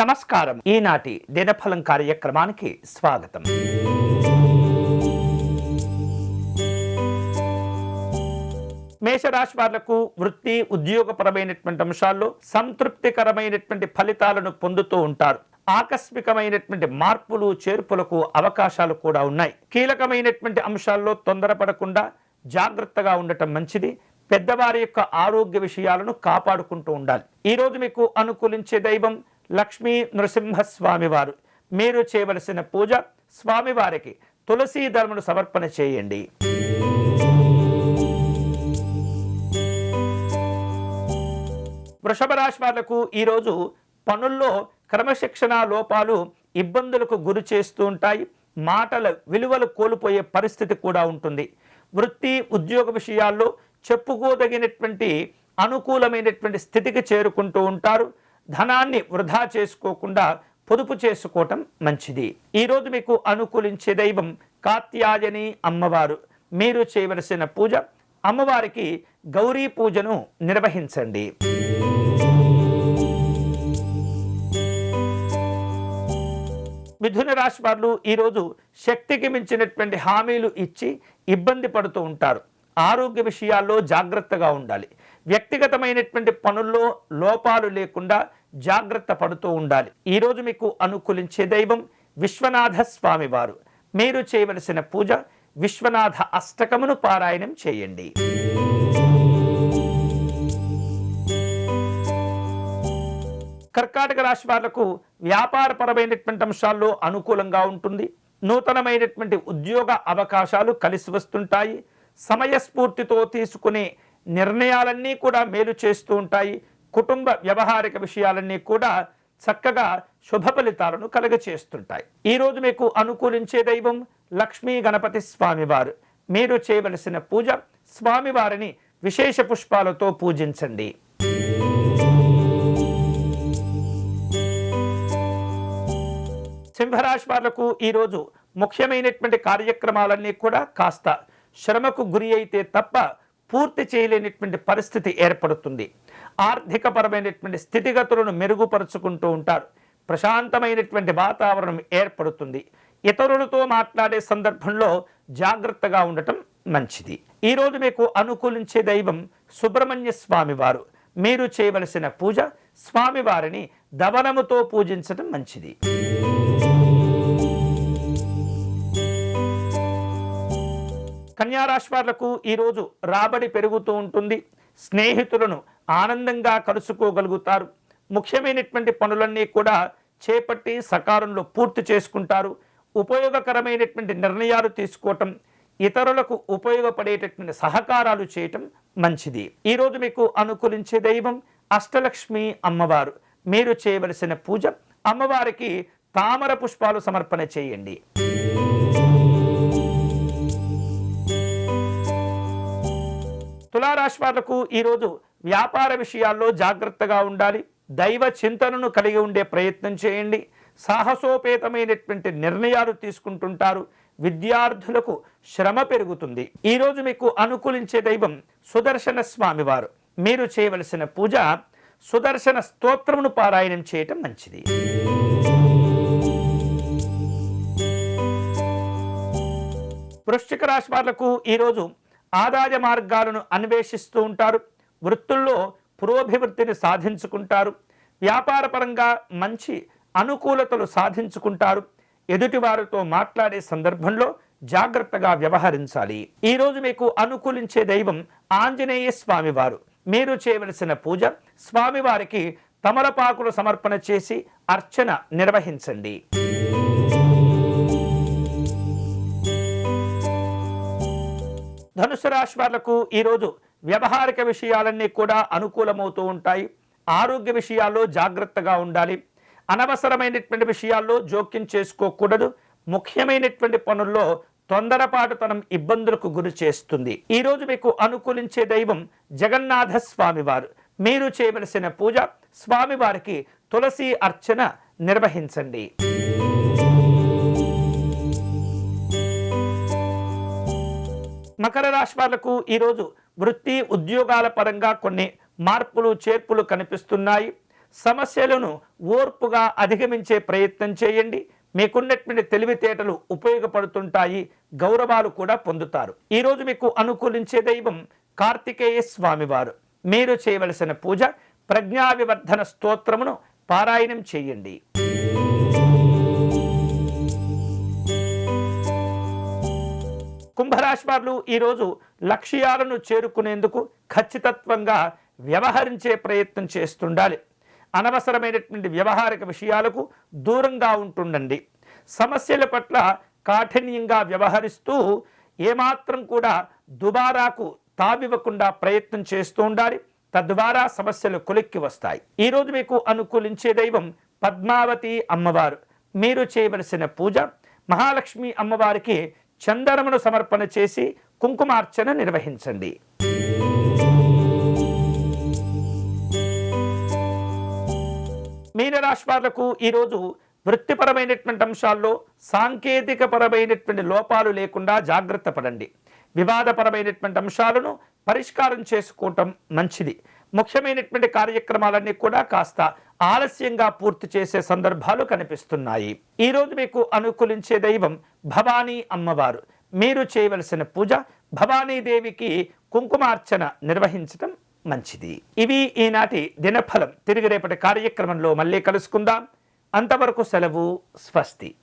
నమస్కారం. ఈనాటి దినఫలం కార్యక్రమానికి స్వాగతం. మేషరాశి వాళ్ళకు వృత్తి ఉద్యోగపరమైనటువంటి అంశాల్లో సంతృప్తికరమైనటువంటి ఫలితాలను పొందుతూ ఉంటారు. ఆకస్మికమైనటువంటి మార్పులు చేర్పులకు అవకాశాలు కూడా ఉన్నాయి. కీలకమైనటువంటి అంశాల్లో తొందరపడకుండా జాగ్రత్తగా ఉండటం మంచిది. పెద్దవారి యొక్క ఆరోగ్య విషయాలను కాపాడుకుంటూ ఉండాలి. ఈ రోజు మీకు అనుకూలించే దైవం లక్ష్మీ నృసింహస్వామి వారు మీరు చేయవలసిన పూజ స్వామివారికి తులసీ దళమును సమర్పణ చేయండి. వృషభ రాశి వాళ్ళకు ఈరోజు పనుల్లో క్రమశిక్షణ లోపాలు ఇబ్బందులకు గురి చేస్తూ ఉంటాయి. మాటల విలువలు కోల్పోయే పరిస్థితి కూడా ఉంటుంది. వృత్తి ఉద్యోగ విషయాల్లో చెప్పుకోదగినటువంటి అనుకూలమైనటువంటి స్థితికి చేరుకుంటూ ఉంటారు. ధనాన్ని వృధా చేసుకోకుండా పొదుపు చేసుకోవటం మంచిది. ఈరోజు మీకు అనుకూలించే దైవం కాత్యాయని అమ్మవారు. మీరు చేయవలసిన పూజ అమ్మవారికి గౌరీ పూజను నిర్వహించండి. మిథున రాశి వారు ఈరోజు శక్తికి మించినటువంటి హామీలు ఇచ్చి ఇబ్బంది పడుతూ ఉంటారు. ఆరోగ్య విషయాల్లో జాగ్రత్తగా ఉండాలి. వ్యక్తిగతమైనటువంటి పనుల్లో లోపాలు లేకుండా జాగ్రత్త పడుతూ ఉండాలి. ఈరోజు మీకు అనుకూలించే దైవం విశ్వనాథ స్వామి వారు మీరు చేయవలసిన పూజ విశ్వనాథ అష్టకమును పారాయణం చేయండి. కర్కాటక రాశి వాళ్ళకు వ్యాపారపరమైనటువంటి అంశాల్లో అనుకూలంగా ఉంటుంది. నూతనమైనటువంటి ఉద్యోగ అవకాశాలు కలిసి వస్తుంటాయి. సమయస్ఫూర్తితో తీసుకునే నిర్ణయాలన్నీ కూడా మేలు చేస్తూ ఉంటాయి. కుటుంబ వ్యవహారిక విషయాలన్నీ కూడా చక్కగా శుభ ఫలితాలను కలుగచేస్తుంటాయి. ఈరోజు మీకు అనుకూలించే దైవం లక్ష్మీ గణపతి స్వామివారు. మీరు చేయవలసిన పూజ స్వామివారిని విశేష పుష్పాలతో పూజించండి. సింహరాశి వాళ్ళకు ఈరోజు ముఖ్యమైనటువంటి కార్యక్రమాలన్నీ కూడా కాస్త శ్రమకు గురి అయితే తప్ప పూర్తి చేయలేనటువంటి పరిస్థితి ఏర్పడుతుంది. ఆర్థికపరమైనటువంటి స్థితిగతులను మెరుగుపరుచుకుంటూ ఉంటారు. ప్రశాంతమైనటువంటి వాతావరణం ఏర్పడుతుంది. ఇతరులతో మాట్లాడే సందర్భంలో జాగ్రత్తగా ఉండటం మంచిది. ఈరోజు మీకు అనుకూలించే దైవం సుబ్రహ్మణ్య స్వామివారు. మీరు చేయవలసిన పూజ స్వామివారిని దవనముతో పూజించడం మంచిది. కన్యారాశి వాళ్ళకు ఈరోజు రాబడి పెరుగుతూ ఉంటుంది. స్నేహితులను ఆనందంగా కలుసుకోగలుగుతారు. ముఖ్యమైనటువంటి పనులన్నీ కూడా చేపట్టి సకాలంలో పూర్తి చేసుకుంటారు. ఉపయోగకరమైనటువంటి నిర్ణయాలు తీసుకోవటం ఇతరులకు ఉపయోగపడేటటువంటి సహకారాలు చేయటం మంచిది. ఈరోజు మీకు అనుకూలించే దైవం అష్టలక్ష్మి అమ్మవారు. మీరు చేయవలసిన పూజ అమ్మవారికి తామర పుష్పాలు సమర్పణ చేయండి. తులారాశి వాళ్ళకు ఈరోజు వ్యాపార విషయాల్లో జాగ్రత్తగా ఉండాలి. దైవ చింతనను కలిగి ఉండే ప్రయత్నం చేయండి. సాహసోపేతమైనటువంటి నిర్ణయాలు తీసుకుంటుంటారు. విద్యార్థులకు శ్రమ పెరుగుతుంది. ఈరోజు మీకు అనుకూలించే దైవం సుదర్శన స్వామివారు. మీరు చేయవలసిన పూజ సుదర్శన స్తోత్రమును పారాయణం చేయటం మంచిది. వృశ్చిక రాశి వాళ్ళకు ఈరోజు ఆదాయ మార్గాలను అన్వేషిస్తూ ఉంటారు. వృత్తుల్లో పురోభివృద్ధిని సాధించుకుంటారు. వ్యాపారపరంగా మంచి అనుకూలతలు సాధించుకుంటారు. ఎదుటివారితో మాట్లాడే సందర్భంలో జాగ్రత్తగా వ్యవహరించాలి. ఈరోజు మీకు అనుకూలించే దైవం ఆంజనేయ స్వామివారు. మీరు చేయవలసిన పూజ స్వామివారికి తమలపాకులు సమర్పణ చేసి అర్చన నిర్వహించండి. ధనుసు రాశి వాళ్ళకు ఈరోజు వ్యవహారిక విషయాలన్నీ కూడా అనుకూలమవుతూ ఉంటాయి. ఆరోగ్య విషయాల్లో జాగ్రత్తగా ఉండాలి. అనవసరమైనటువంటి విషయాల్లో జోక్యం చేసుకోకూడదు. ముఖ్యమైనటువంటి పనుల్లో తొందరపాటుతనం ఇబ్బందులకు గురి చేస్తుంది. ఈరోజు మీకు అనుకూలించే దైవం జగన్నాథ స్వామివారు. మీరు చేయవలసిన పూజ స్వామివారికి తులసి అర్చన నిర్వహించండి. మకర రాశి వాళ్ళకు ఈరోజు వృత్తి ఉద్యోగాల పరంగా కొన్ని మార్పులు చేర్పులు కనిపిస్తున్నాయి. సమస్యలను ఓర్పుగా అధిగమించే ప్రయత్నం చేయండి. మీకున్నటువంటి తెలివితేటలు ఉపయోగపడుతుంటాయి. గౌరవాలు కూడా పొందుతారు. ఈరోజు మీకు అనుకూలించే దైవం కార్తికేయ స్వామివారు. మీరు చేయవలసిన పూజ ప్రజ్ఞావివర్ధన స్తోత్రమును పారాయణం చేయండి. కుంభరాశి వారు ఈరోజు లక్ష్యాలను చేరుకునేందుకు ఖచ్చితత్వంగా వ్యవహరించే ప్రయత్నం చేస్తుండాలి. అనవసరమైనటువంటి వ్యవహారిక విషయాలకు దూరంగా ఉంటుండండి. సమస్యల పట్ల కాఠిన్యంగా వ్యవహరిస్తూ ఏమాత్రం కూడా దుబారాకు తావివ్వకుండా ప్రయత్నం చేస్తూ ఉండాలి. తద్వారా సమస్యలు కొలిక్కి వస్తాయి. ఈరోజు మీకు అనుకూలించే దైవం పద్మావతి అమ్మవారు. మీరు చేయవలసిన పూజ మహాలక్ష్మి అమ్మవారికి చందనమును సమర్పణ చేసి కుంకుమార్చన నిర్వహించండి. మీనరాశి వాళ్ళకు ఈరోజు వృత్తిపరమైనటువంటి అంశాల్లో సాంకేతికపరమైనటువంటి లోపాలు లేకుండా జాగ్రత్త పడండి. వివాదపరమైనటువంటి అంశాలను పరిష్కారం చేసుకోవటం మంచిది. ముఖ్యమైనటువంటి కార్యక్రమాలన్నీ కూడా కాస్త ఆలస్యంగా పూర్తి చేసే సందర్భాలు కనిపిస్తున్నాయి. ఈరోజు మీకు అనుకూలించే దైవం భవానీ అమ్మవారు. మీరు చేయవలసిన పూజ భవానీదేవికి కుంకుమార్చన నిర్వహించటం మంచిది. ఇవి ఈనాటి దినఫలం. తిరిగి రేపటి కార్యక్రమంలో మళ్ళీ కలుసుకుందాం. అంతవరకు సెలవు స్వస్తి.